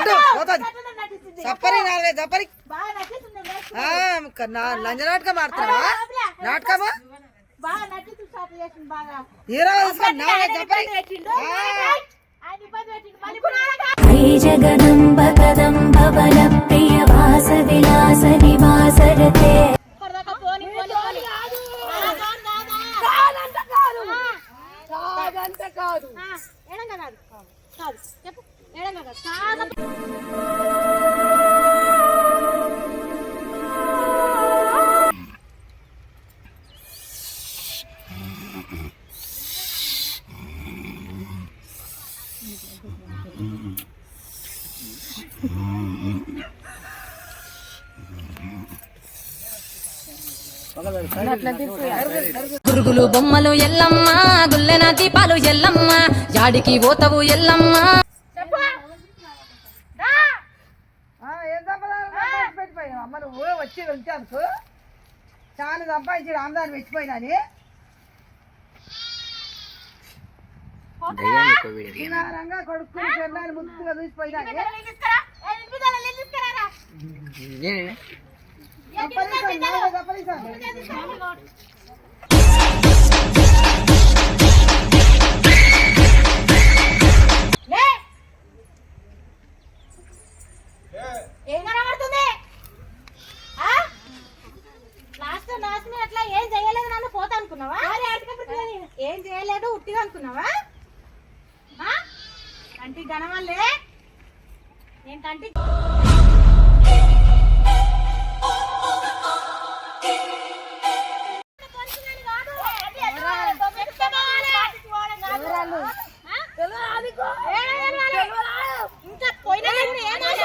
పట్టు పోతుంది. చప్పరి నాలుగైదు చప్పరి. లంజ నాటకం ఆడుతున్నావా? నాటకమా? జగదంబ కదంబ వన ప్రియ వాస విలాస నివాసరతే ఇప్పటిదాకా పోనీ, పోనీ, పోనీ. ఆ, కాదు, కాదా? కాదంటే కాదు. ఆ, ఎడంగా కాదు. కాదు. చెప్పు. ఎడంగా గురుగులు బొమ్మలు ఎల్లమ్మ గుల్లెన దీపాలు ఎల్లమ్మ జాడికి పోతవు ఎల్లమ్మ చెప్పు రా. ఆ, ఏం సంపాదన పెట్టిపోయినా అమ్మ నువ్వు వచ్చి వెళ్తే అనుకో చాలా సంపాదించి రామదాన్ని పెట్టిపోయినాని రంగా కొడుకు చెల్లాని ముద్దుగా చూసిపోయినాని. ఏ, ఇంటి మీద నీళ్ళు తీసుకురా రా. చప్పరిస్తాను, నాలుగైదు చప్పరిస్తాను. లే. ఏం కనబడుతుంది ఆ? లాస్ట్ లాస్ట్ని అట్లా ఏం చేయలేదు నన్ను పోతా అనుకున్నావా? ఏం చేయలేదు ఉట్టిగా అనుకున్నావా? కంటి? గణమల్లే కంటి ఇంకా పోయినా ఏం ఆశ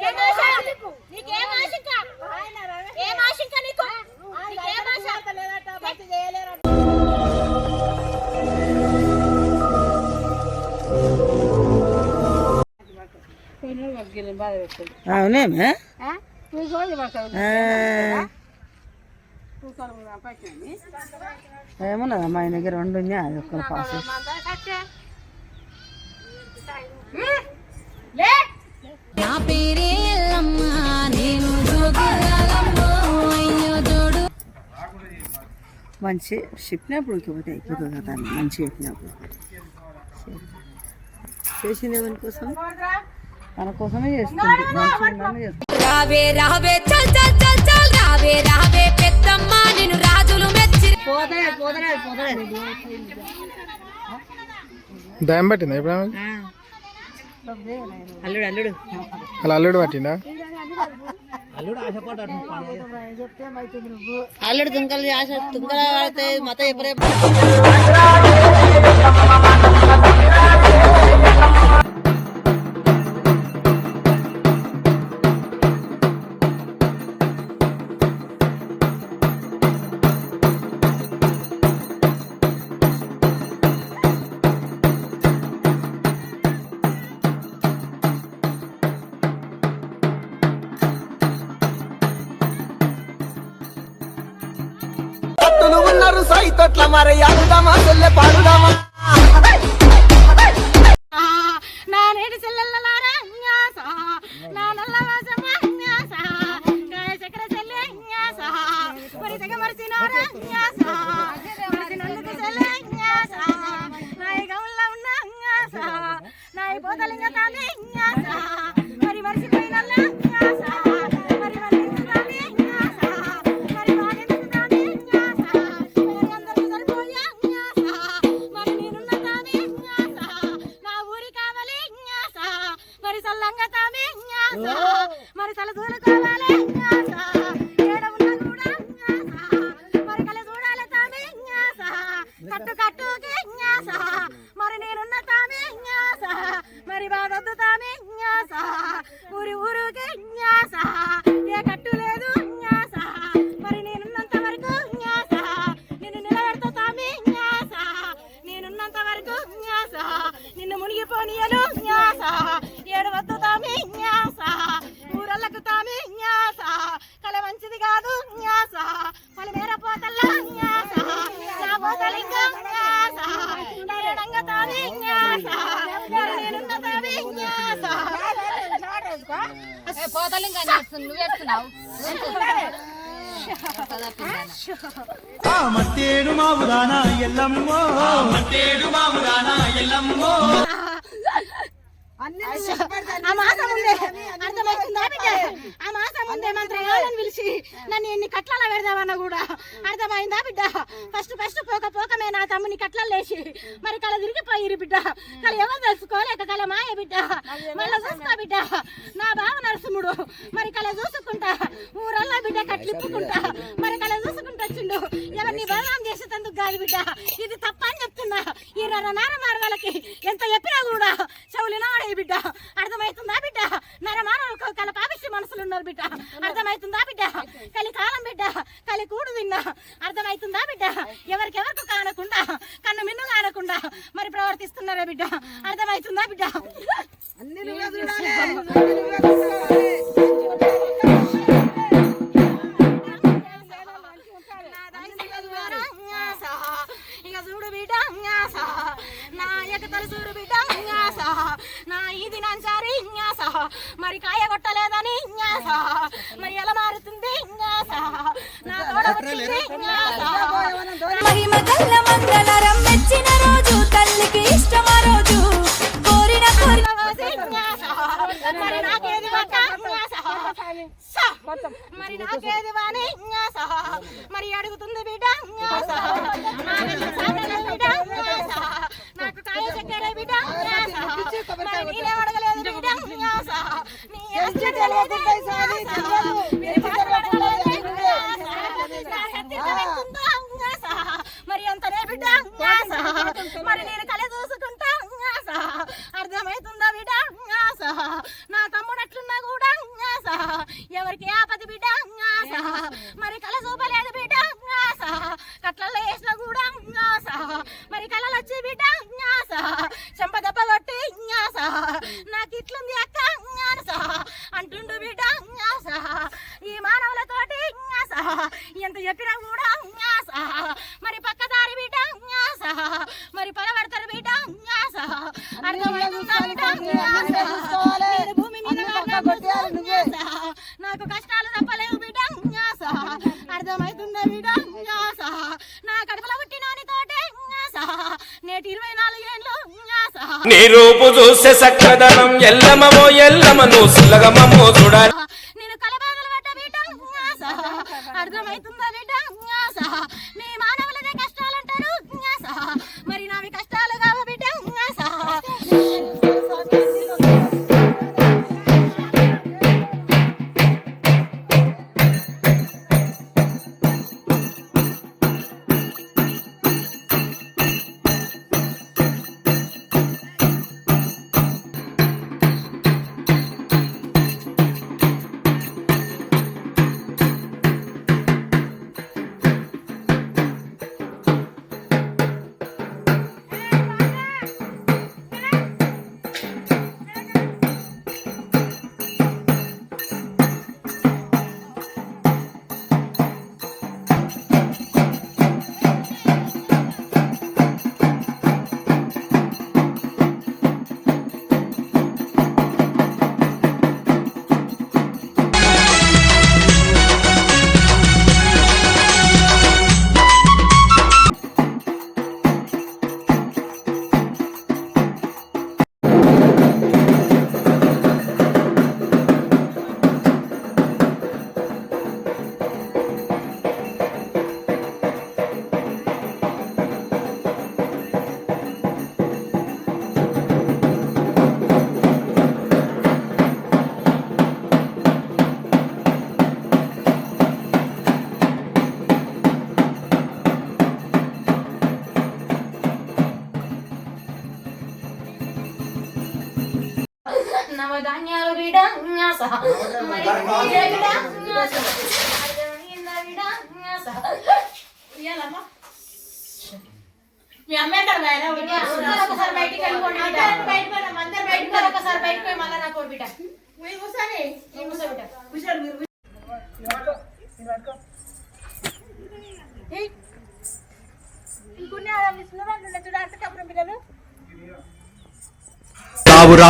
ఏం ఆశ నీకేం ఆశ ఇంకా ఏం ఆశ ఇంకా నీకు నీకేం ఆశ భర్తీ చేయలేరు అవునేమే ఏమున్నదా మా ఆయన దగ్గర రెండు ఉన్నాయి అది ఒక్కరు పాస్ మంచి చెప్పినప్పుడు ఇంకపోతే అయిపోతుంది కదా మంచి చెప్పినప్పుడు. చేసింది ఎవరి కోసం? తన కోసమే చేస్తుంది మంచి ఉండాలని చేస్తుంది. రావే రావే చల్ చల్ చల్ చల్ రావే రావే పెద్దమ్మ నేను రాజులు మెచ్చి దయం పట్టిందా ఇప్పుడు? అల్లుడు అల్లుడు. అలా అల్లుడు పట్టిందా అల్లుడు తుంకలు ఆశ తుంకలు పడితే మత ఎప్పుడే மறையாதுதாமா சொல்ல பாடுதாமா? మరి తల దూరం కావాలి? నువ్వు ఎడుతున్నావు మట్టేడు మావుదానా ఎల్లమ్మో. మట్టేడు మావుదానా ఎల్లమ్మో. ఆ మాసం ఉందే. అర్థమవుతుందా బిడ్డ? ఆ మాసం ఉందే మంత్రగాళ్ళని పిలిచి? నన్ను ఎన్ని కట్లలో పెడదామన్నా కూడా? అర్థమైందా బిడ్డ? ఫస్ట్ ఫస్ట్ పోక పోకమే నా తమ్ముని కట్లలో లేచి. మరి కళ తిరిగిపోయిరు బిడ్డ. కళ ఎవరు తెలుసుకోలేక కళ మాయ బిడ్డ. మళ్ళీ చూసుకో బిడ్డ. నా బావ నరసింహుడు. మరి కళ చూసుకుంటా. ఊరల్లా బిడ్డ కట్లిప్పుకుంటా మరి కళ చూసుకుంటా వచ్చిండు. ఎవరిని బదనాం చేసేందుకు కాదు బిడ్డ. ఇది తప్ప అని చెప్తున్నా. ఈ నర మార్గాలకి ఎంత చెప్పినా కూడా బిడ్డ. అర్థమవుతుందా బిడ్డ? నరమానవులకు కల పాపిష్టి మనసులు ఉన్నారు బిడ్డ. అర్థమవుతుందా బిడ్డ? కలి కాలం బిడ్డ. కలి కూడు తిన్నా. అర్థమవుతుందా బిడ్డ? ఎవరికెవరికి కానకుండా కన్ను మిన్ను కానకుండా మరి ప్రవర్తిస్తున్నారా బిడ్డ? అర్థమవుతుందా బిడ్డ. ఇక చూడు బిడ్డ నా ఎకతలు చూడు బిడ్డ ఇది నంచారి న్యాస మరి కాయ కొట్టలేదని న్యాస మరి ఎలా మారుతుంది న్యాస నా తోడ వచ్చింది న్యాస మహిమ గల్ల మంగళరం మెచ్చిన రోజు తల్లికి ఇష్టమ రోజు? కోరిన కోరిక మరి నాకేది పట్ట న్యాస స. మరి నాకేది వాణి న్యాస మరి అడుగుతుంది బిడ్డ న్యాస నాకు కాయ చక్కెర బిడ్డ మరి అంతనే బిడ్డ. మరి నేను నాకు కష్టాలు తప్పలేవు బిడ్డ న్యాస. అర్థమవుతుందా బిడ్డ న్యాస. నా కడుపులో పుట్టినాని తోటే న్యాస. నేటి ఇరవై నాలుగేళ్ళు న్యాస. నీ రూపు చూసే సక్కదనం ఎల్లమమో ఎల్లమను సులగమమో చూడాలి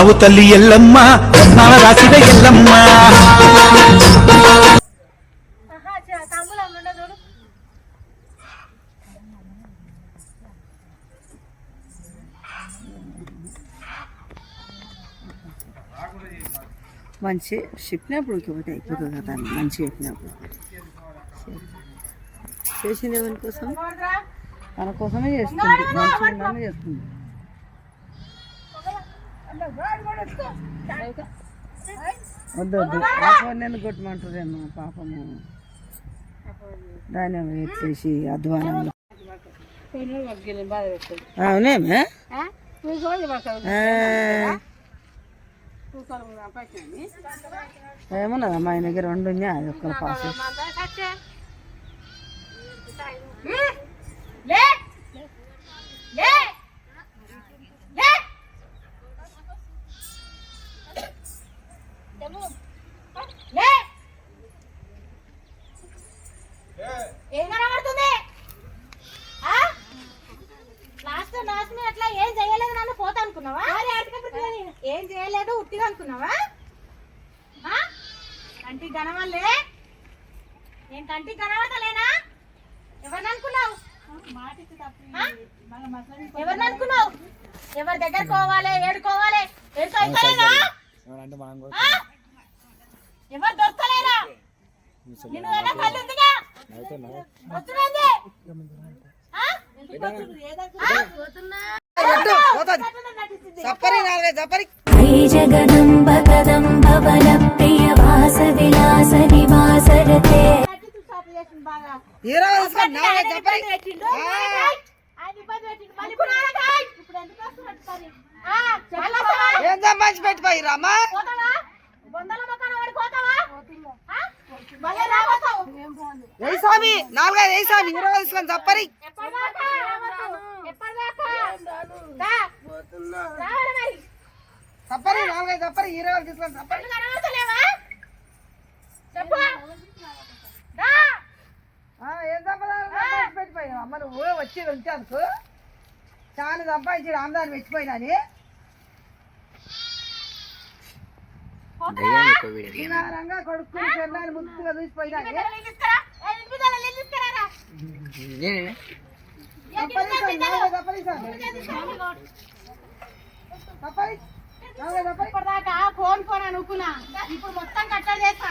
ఇంకొన్ని తల్లి ఎల్లమ్మ నా రాసిన ఎల్లమ్మ. మంచి చెప్పినప్పుడు ఇంకొకటి అయిపోతుంది కదా మంచి చెప్పినప్పుడు. చేసింది ఎవరి కోసం? తన కోసమే చేస్తుంది మంచి చేస్తుంది. వద్దు వద్దు. పాపం నేను కొట్టమంటారేమో పాపము. దాన్ని ఎత్తేసి అధ్వానం అవునేమే ఏమున్నదా మా ఆయన దగ్గర రెండు ఉన్నాయి అది ఒక్కరు పాస్ లే లే లే లే ఏం కనబడుతుంది ఆ? లాస్ట్ లాస్ట్ మీద అట్లా ఏం చేయలేదు నన్ను పోతా అనుకున్నావా ఏం చేయలేదు ఉట్టిగా అనుకున్నావా ఆ? కంటికి కనవల్లే నేను కంటికి కనబడతలేనా ఎవరిని అనుకున్నావు ఆ? ఎవరిని అనుకున్నావు ఎవరి దగ్గర కోవాలి ఏడుకోవాలి? ఎవరు దొరకలేరా? జగదంబ కదంబ వన ప్రియ వాస విలాస నివాసరతే వస్తావా? ఏం సంపాదించి పెట్టిపోయి రామా. ఏ స్వామి నాలుగైదు ఏ స్వామి ఇరవై తీసుకొని మరి. సప్పరి నాలుగైదు సప్పరి ఇరవై తీసుకొని సప్పరి కళ్ళు కనబడతలేవా? చెప్పు. దా. ఆ, ఏం పెట్టిపోయినా అమ్మ నువ్వు వచ్చి వెళ్తే అనుకో. చాలా సంపాదించి రామదాన్ని పెట్టిపోయినాని రంగా కొడుకుని నాలుగైదు సప్పరి ఇప్పటిదాకా ఫోన్ ఫోన్ అనుకున్నా. ఇప్పుడు మొత్తం కట్టలు చేస్తా.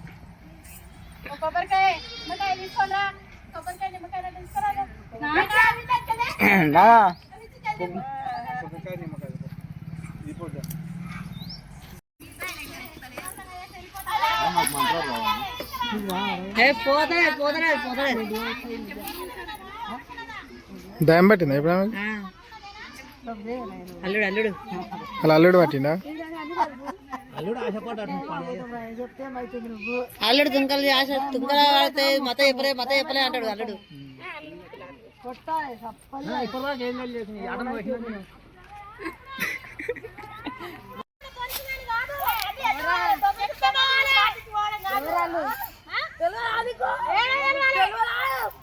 కొబ్బరికాయ నిమ్మకాయ తీసుకొనిరా కొబ్బరికాయ నిమ్మకాయ తీసుకురా పోతాయి పోతాయి పోతాయి దయం పట్టిందా ఇప్పుడు? అల్లుడు అల్లుడు. అలా అల్లుడు పట్టిందా అల్లుడు తుంకలు ఆశ తుంకల మత చెప్పలే మత చెప్పలే అంటాడు అల్లుడు.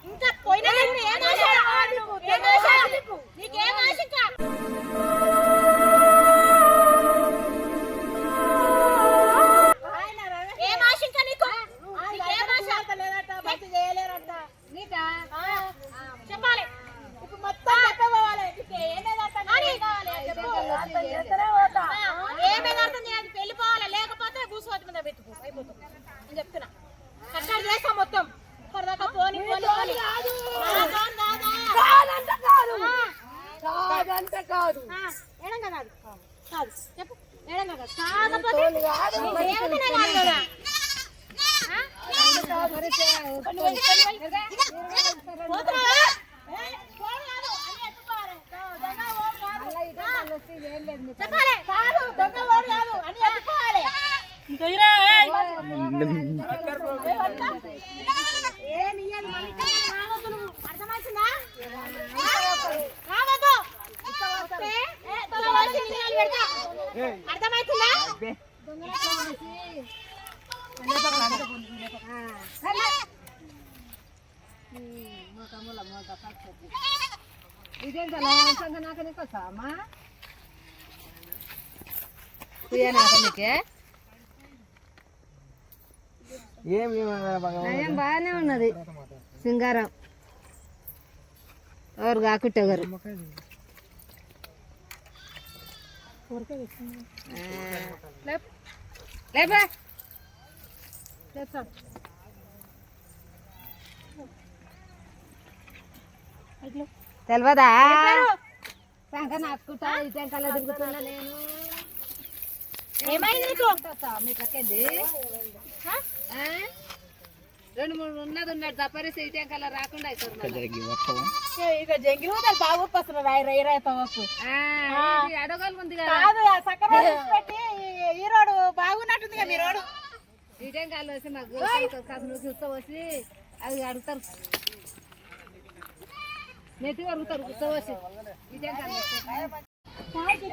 ఇంకా పోయినా ఏం ఆశ ఏం ఆశ నీకేం ఆశ ఇంకా ఏం ఆశ ఇంకా నీకు నీకేం ఆశ నీకా చెప్పాలి ఇప్పుడు మొత్తం చెప్పబోవాలి ఏమేది అర్థం చేయాలి వెళ్ళిపోవాలి లేకపోతే భూస్వాతి మీద పెట్టుకో అయిపోతుంది నేను చెప్తున్నా కట్టాడు చేస్తా మొత్తం ఇప్పటిదాకా పోని పోని పోని ఆ, కాదంటే కాదు ఆ. ఆ, ఏడంగా కాదు కాదు చెప్పు ఏడంగా కాదు కాకపోతే ఏమిటనే కాదు కదా ఆ? కొన్ని పోయి, కొన్ని పోయి. పోతున్నావా? ఏ, పోను కాదు. అన్నీ ఎత్తుకోవాలి. దొంగ ఓడు కాదు. ఆ. చెప్పాలి కాదు దొంగ వాడు కాదు అని చెప్పుకోవాలి ఏం ఇయ్యదు మళ్ళీ రావద్దు నువ్వు. అర్థమవుతుందా? రావద్దు. వస్తే, ఏ, దొంగ వాడికి నిన్ను పెడతా. సరే. ఇదేంటి నాకనే కొసా అమ్మా నయం బాగానే ఉన్నది. సింగారం. ఎవరు కాకుట్టే గారు లేపా. తెలియదా శంక నాకుతా ఈ శంకలో దిగుతున్నా నేను? ఏమైంది నీకు? మీకెళ్ళి రెండు మూడు ఉన్నది ఉన్నాడు తప్పరేసి ఈ శంకలో రాకుండా. ఇక జంగి ఊదలు బాగా వస్తున్నారు రాయి రై రాయి తవ్వకు. ఆ, ఇది అడగలు ఉంది కదా సక్కగా పెట్టి ఈ రోడ్డు బాగున్నట్టుంది కదా మీ రోడ్డు. ఈ టెంకాయలు వేసి మాకు చూస్తా వచ్చి అవి అడుగుతారు నెత్తి అడుగుతారు గుర్త వచ్చి ఈ టెంకాయలు వేస్తే. ఏంది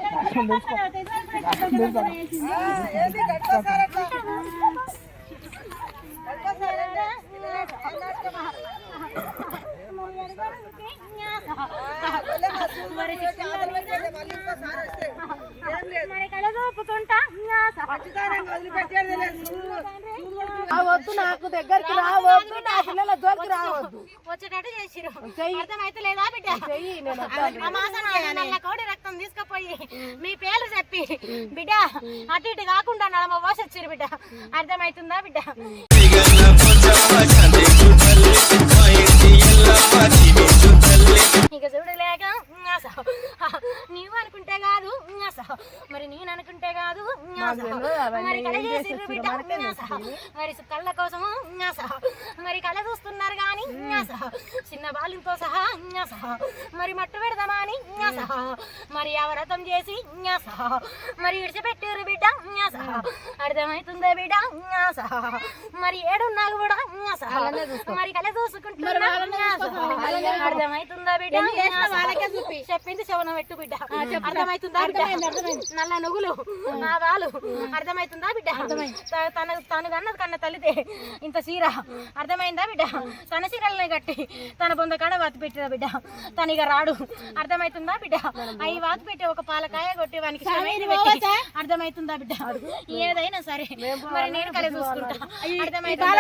మరి కలదోపుకుంటా వదిలిపెట్టేది లేదు వద్దు నాకు దగ్గరికి రావద్దు నా పిల్లల జోలికి రావద్దు వచ్చేటట్టు చేసిరు అర్థమైతే లేదా బిడ్డ? ఆ మాసం నల్ల కోడి రక్తం తీసుకుపోయి మీ పేర్లు చెప్పి బిడ్డ అటు ఇటు కాకుండా నడమ పోసొచ్చిరు బిడ్డ. అర్థమైతుందా బిడ్డ? Vai, ela bate, me ఇక చూడలేక. నీవు అనుకుంటే కాదు. మరి నేను అనుకుంటే కాదు. మరి కళ చేసిర్రు బిడ్డ. మరి కళ్ళ కోసం. మరి కళ చూస్తున్నారు కానీ. చిన్న బాలింతో సహా. మరి మట్టు పెడదామా అని. మరి అవరతం చేసి. మరి విడిచిపెట్టారు బిడ్డ. అర్థమవుతుందా బిడ్డ. మరి ఏడున్నాళ్ళు కూడా. మరి కళ చూసుకుంటున్నా ఆశ. అర్థమవుతుందా బిడ్డ? వాళ్ళకే చూపి. చెప్పింది శవనం పెట్టు బిడ్డ. అర్థమవుతుందా? బిడ్డ నల్ల నువ్వులు నాగాలు అర్థమవుతుందా బిడ్డ? తన తను కన్నది కన్న తల్లితే ఇంత చీర. అర్థమైందా బిడ్డ? తన చీరలని కట్టి తన బొంద కాడ వాత పెట్టిన బిడ్డ. తన ఇక రాడు. అర్థమవుతుందా బిడ్డ? అవి వాత పెట్టి ఒక పాలకాయ కొట్టి వానికి అర్థమవుతుందా బిడ్డ? ఏదైనా సరే. మరి నేను కలే చూసుకుంటా. అర్థమవుతుందా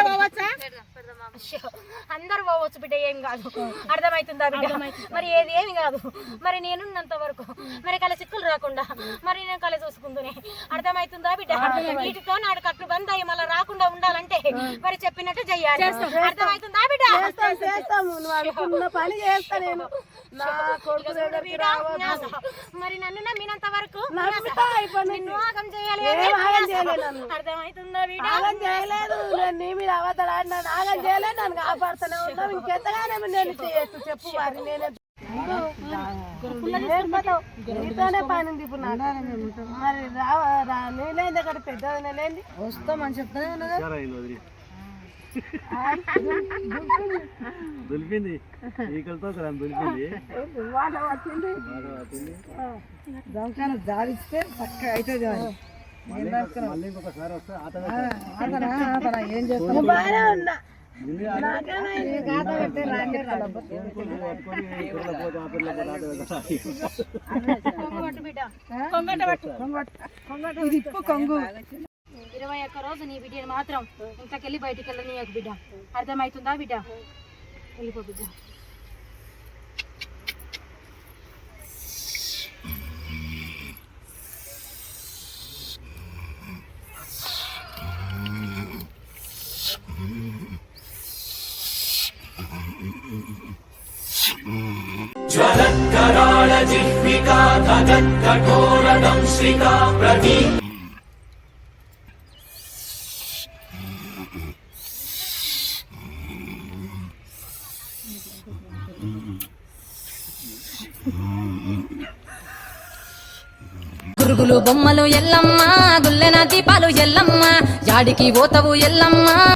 అయ్యో, అందరూ పోవచ్చు బిడ్డ ఏం కాదు. అర్థమవుతుందా బిడ్డ? మరి ఏది ఏమి కాదు. మరి నేనున్నంత వరకు మరి కల చిక్కులు రాకుండా మరి నేను కల చూసుకుందునే అర్థమవుతుందా బిడ్డ? వీటితో నాడు కట్టు బంద్ అయ్యి మళ్ళీ రాకుండా ఉండాలంటే మరి చెప్పినట్టు చెయ్యాలి అర్థమవుతుందా బిడ్డ? మరి నన్ను నమ్మినంత వరకు నిన్ను ఆగం చేయాలి. అర్థమవుతుందా బిడ్డ? చేయలేదు. నేను నీ మీద చేయలేదు. నన్ను కాపాడుతూనే ఉన్నావు. ఇంకెంతగానే నేను చేయొచ్చు. చెప్పు మరి. నేను నీతోనే పని ఉంది ఇప్పుడు నాకు. మరి రావ రా నేనేంది అక్కడ పెద్ద లేని వస్తామని చెప్తానే ఉన్నదా? దులిపింది. ఈకలతో దులిపింది. దొంగకాన చక్కగా అవుతుంది? మళ్ళీ ఇంకొకసారి వస్తే ఆట ఆటనా? ఆటనా? ఏం చేస్తావు? బాగానే ఉన్నా. కొంగు ఇరవై ఒక్క రోజు నీ బిడ్డని మాత్రం ఇంట్లోకెళ్ళి బయటికి వెళ్ళనీయకు బిడ్డ. అర్థమవుతుందా బిడ్డ? వెళ్ళిపో బిడ్డ. జిహ్వికా పురుగులు బొమ్మలు ఎల్లమ్మ గుల్లెన దీపాలు ఎల్లమ్మ యాడికి పోతవు ఎల్లమ్మ.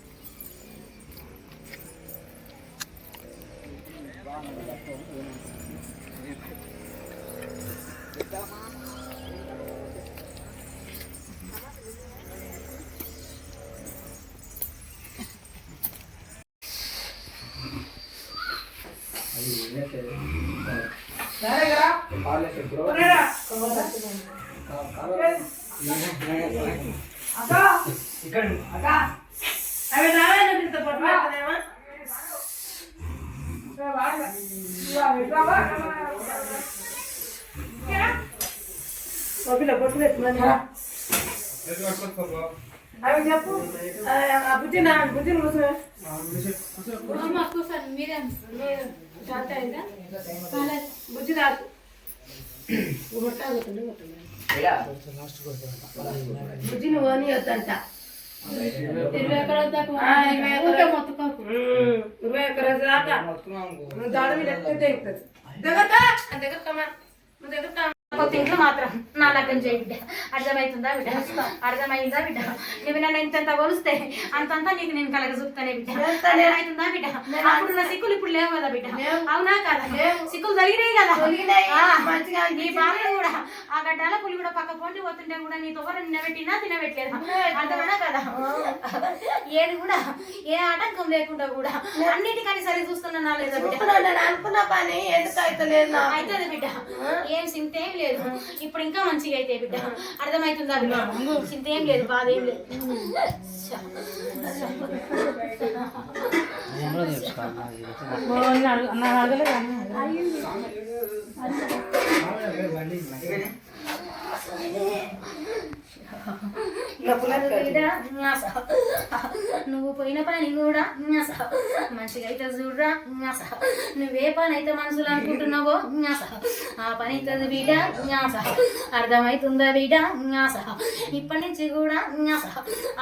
ఇక్కడ అక్క. అవి నారాయణ ఇంత పొట్టు పెడతానేమో పిల్ల పొట్టు పెట్టుకున్నా అవి చెప్పు ఆ బుజ్జి నా బుజ్జిని కూర్చోవే బుజ్జి రాదు బుజ్జిని ఓని వద్దంట ఇరవై ఎకరాల దాకా నువ్వు దాడి మీద ఎక్కుతుంది దగ్గరకా? దగ్గరకమ్మా నువ్వు దగ్గరకా కొత్త ఇంట్లో మాత్రం నా లగ్గం చేయి బిడ్డ. అర్థమవుతుందా బిడ్డ? అర్థమైందా బిడ్డ? నువ్వు నన్ను ఎంతెంత కొలిస్తే అంతంతా నీకు నేను కలగ చూపుతానే బిడ్డ అర్థమవుతుందా బిడ్డ? అప్పుడు నా సిక్కులు ఇప్పుడు లేవు కదా బిడ్డ. అవునా కదా? సిక్కులు జరిగినాయి కదా? నీ బామలు కూడా ఆ గడ్డాల పులి కూడా పక్క పోటీ పోతుంటే కూడా నీ తొగర నిన్నబెట్టినా తినబెట్టలేదు? అర్థమైనా కదా? ఏది కూడా ఏ ఆటంకం లేకుండా కూడా అన్నిటికని సరి చూస్తున్నా లేదా బిడ్డ? నేను అనుకున్న పని ఎందుకు అవుతుంది బిడ్డ. ఏం ఏం లేదు. ఇప్పుడు ఇంకా మంచిగా అయితే బిడ్డ. అర్థమవుతుందా బిడ్డ? చింత ఏం లేదు బాధ ఏం లేదు. నువ్వు పోయిన పని కూడా. మంచిగా అయితే చూడరా. నువ్వే పని అయితే మనసులో అనుకుంటున్నావో. ఆ పని అవుతుంది బిడ్డ అర్థమవుతుందా బిడ్డ ఇప్పటి నుంచి కూడా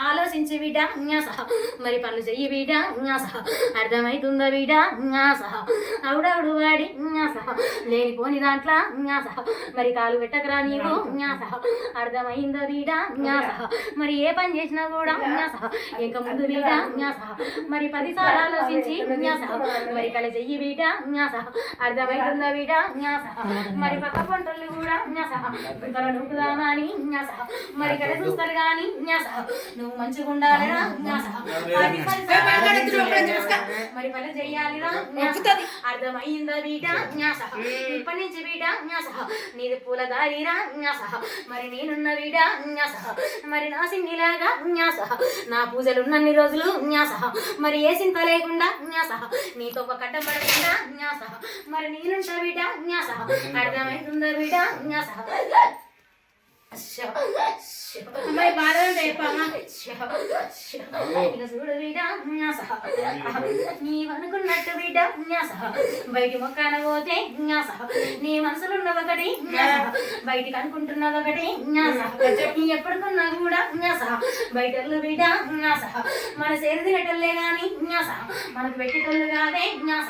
ఆలోచించి బిడ్డ మరి పనులు చెయ్యి బిడ్డ అర్థమవుతుందా బిడ్డ అవుడవుడు వాడి లేనిపోని దాంట్లో మరి కాలు పెట్టకరా నీవు అర్థమైందా బిడ్డ న్యాస మరి ఏ పని చేసినా కూడా న్యాస ఇంకా ముందు బిడ్డ న్యాస మరి పదిసార్లు ఆలోచించి న్యాస మరి కళ చెయ్యి బిడ్డ న్యాస అర్థమవుతుందా బిడ్డ న్యాస మరి పక్క పంటలు కూడా న్యాస ఇక్కడ నూకుదామా అని న్యాస మరి ఇక్కడ చూస్తారు కానీ న్యాస నువ్వు మంచిగా ఉండాలిరా న్యాస మరి పని చెయ్యాలిరా అర్థమయ్యిందా బీట న్యాస ఇప్పటి నుంచి బీట న్యాస నీది పూల దారిరా న్యాస మరి నేనున్న బీట న్యాస మరి నా సింగిలాగా న్యాస నా పూజలు ఉన్నన్ని రోజులు న్యాస మరి ఏ చింత లేకుండా న్యాస నీతో ఒక కట్టబడకుండా న్యాస మరి నేనుంటా బిడ్డ న్యాస అర్థమవుతుందా బిడ్డ న్యాస అమ్మాయి బాధ చెప్పమ్మా ఇక చూడు బిడ్డ న్యాస నీవనుకున్నట్టు బిడ్డ న్యాస బయటి మొక్కన పోతే న్యాస నీ మనసులో ఉన్నది ఒకటి న్యాస బయటికి అనుకుంటున్నది ఒకటి నీ ఎప్పటికున్నా కూడా న్యాస బయట బిడ్డ న్యాస మన సేరు తినటల్లే గాని న్యాస మనకు పెట్టేటోళ్ళు కాదే న్యాస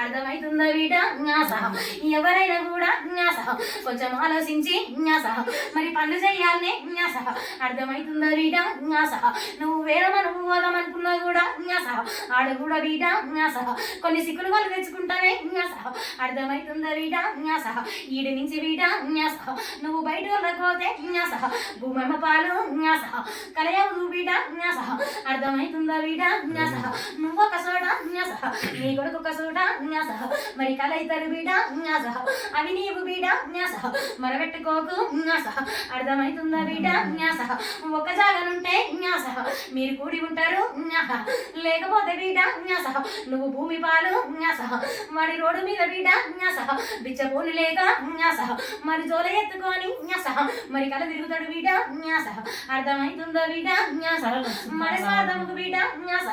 అర్థమవుతుందా బిడ్డ? న్యాస ఎవరైనా కూడా న్యాస కొంచెం ఆలోచించి న్యాస మరి పనులు చేయాలనే జ్ఞాస. అర్థమవుతుందా బిడ్డ జ్ఞాస. నువ్వు వేరే పోదాం అనుకున్నా కూడా జ్ఞాస. ఆడ కూడా బిడ్డ జ్ఞాస. కొన్ని సిక్కులు వాళ్ళు తెచ్చుకుంటానే జ్ఞాస. అర్థమవుతుందా బిడ్డ జ్ఞాస. ఈడి నుంచి బిడ్డ జ్ఞాస. నువ్వు బయట వాళ్ళకి పోతే న్యాస భూమమ్మ పాలు? జ్ఞాస. కలయవు నువ్వు బిడ్డ న్యాస అర్థమవుతుందా బిడ్డ జ్ఞాస. నువ్వు ఒక చోట జ్ఞాస. నీ కొడుకు ఒక చోట జ్ఞాస. మరి కల ఇద్దరు బిడ్డ న్యాస అవి నీవు బీట? జ్ఞాస. మరబెట్టుకోకు జ్ఞాస. అర్థమవుతుందా బీట? న్యాస ఒక జాగనుంటే న్యాస మీరు కూడి ఉంటారు న్యాస లేకపోతే బీట? న్యాస నువ్వు భూమి పాలు? న్యాస మరి రోడ్డు మీద బీట? న్యాస బిచ్చపోని లేక? న్యాస మరి జోల ఎత్తుకొని? న్యాస మరి కళ తిరుగుతాడు బీట? న్యాస అర్థమవుతుందా బీట? న్యాస మరి స్వార్థముకు బీట? న్యాస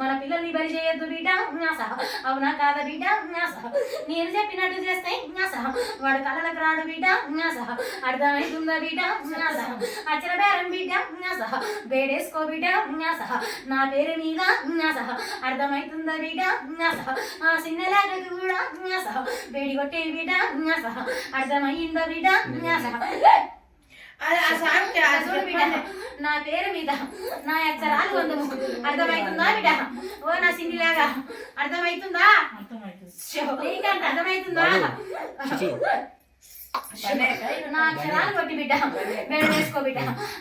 మన పిల్లల్ని బలి చేయొద్దు బీట? న్యాస అవునా కాదా బీట? న్యాస నేను చెప్పినట్టు చేస్తే న్యాస వాడు కళలకు రాడు బీట? న్యాస అర్థమవుతుందా బీట? అచ్చల బేరం బిడ్డ న్యాస వేడేసుకో బిడ్డ న్యాస నా పేరు మీద న్యాస అర్థమవుతుందా బిడ్డ న్యాస ఆ చిన్నలాగకి కూడా న్యాస వేడి కొట్టే బిడ్డ న్యాస అర్థమయ్యిందా బిడ్డ న్యాస నా పేరు మీద నా అక్షరాలు వందము అర్థమవుతుందా బిడ్డ? ఓ నా సిన్నిలాగా అర్థమవుతుందా. నీకంటే అర్థమవుతుందా? నా అక్షరాలు కొట్టి బిడ్డ మేము వేసుకో బిడ్డ.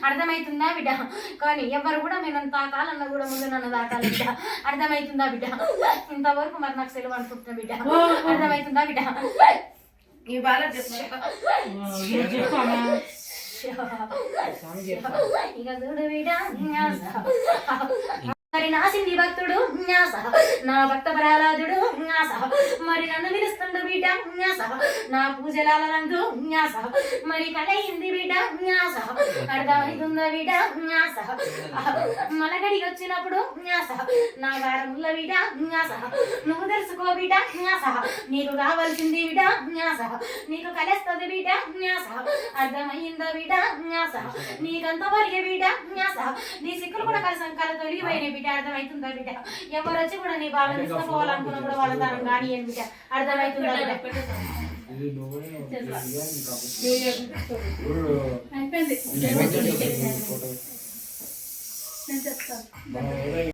అర్థమవుతుందా బిడ్డ? కానీ ఎవరు కూడా మేము తాకాలన్నా కూడా ముందు నన్ను తాకాలి బిడ్డ. అర్థమవుతుందా బిడ్డ? ఇంతవరకు మరి నాకు సెలవు అనుకుంటున్నా బిడ్డ. అర్థమవుతుందా బిడ్డ? ఈ బాల ఇక చూడు బిడ్డ మరి నా సింధి భక్తుడు న్యాస నా భక్త ప్రహ్లాదుడు న్యాస మరి నన్ను పిలుస్తుండు బిడ్డ న్యాస నా పూజలాలందు న్యాస మరి కలయింది బిడ్డ న్యాస అర్థమవుతుందా బిడ్డ న్యాస మలగడికి వచ్చినప్పుడు న్యాస నా వారముల బిడ్డ న్యాస నువ్వు తెలుసుకో బిడ్డ న్యాస నీకు కావాల్సింది బిడ్డ న్యాస నీకు కలేస్తుంది బిడ్డ న్యాస అర్థమయ్యిందా బిడ్డ న్యాస నీకంత వరకే బిడ్డ న్యాస నీ సిక్కులు కూడా కలిసి కల తొలిగిపోయినాయి బిడ్డ అర్థమవుతుందా బిడ్డ? ఎవరు వచ్చి కూడా నీ బాగా కూడా వాళ్ళ తనం కానీ బిడ్డ. అర్థమవుతుందా బిడ్డ? అయిపోయింది